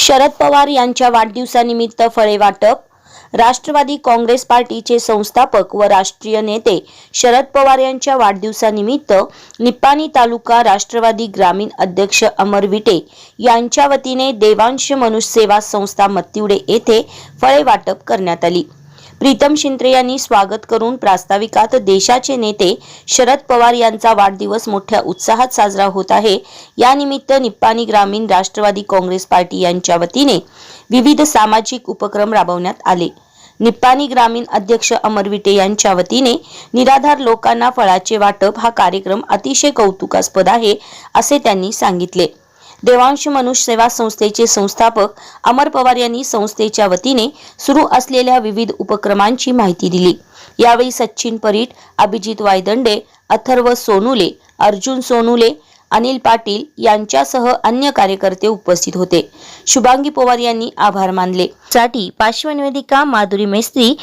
शरद पवार यांच्या वाढदिवसानिमित्त फळे वाटप. राष्ट्रवादी काँग्रेस पार्टीचे संस्थापक व राष्ट्रीय नेते शरद पवार यांच्या वाढदिवसानिमित्त निप्पाणी तालुका राष्ट्रवादी ग्रामीण अध्यक्ष अमर विटे यांच्या वतीने देवांश मनुष्य सेवा संस्था मत्तिवडे येथे फळे वाटप करण्यात आली. प्रीतम शिंत्रे यांनी स्वागत करून प्रास्ताविकात देशाचे नेते शरद पवार यांचा वाढदिवस मोठ्या उत्साहात साजरा होत आहे. यानिमित्त निप्पाणी ग्रामीण राष्ट्रवादी काँग्रेस पार्टी यांच्या वतीने विविध सामाजिक उपक्रम राबवण्यात आले. निप्पाणी ग्रामीण अध्यक्ष अमर विटे यांच्या वतीने निराधार लोकांना फळाचे वाटप हा कार्यक्रम अतिशय कौतुकास्पद आहे असे त्यांनी सांगितले. देवांश मनुष्य सेवा संस्थेचे संस्थापक अमर पवार यांनी संस्थेच्या वतीने सुरू असलेल्या विविध उपक्रमांची माहिती दिली. यावेळी सचिन परीट अभिजित वायदंडे अथर्व सोनुले अर्जुन सोनुले अनिल पाटील यांच्यासह अन्य कार्यकर्ते उपस्थित होते. शुभांगी पवार यांनी आभार मानले. साठी पार्श्वनिवेदिका माधुरी मेस्त्री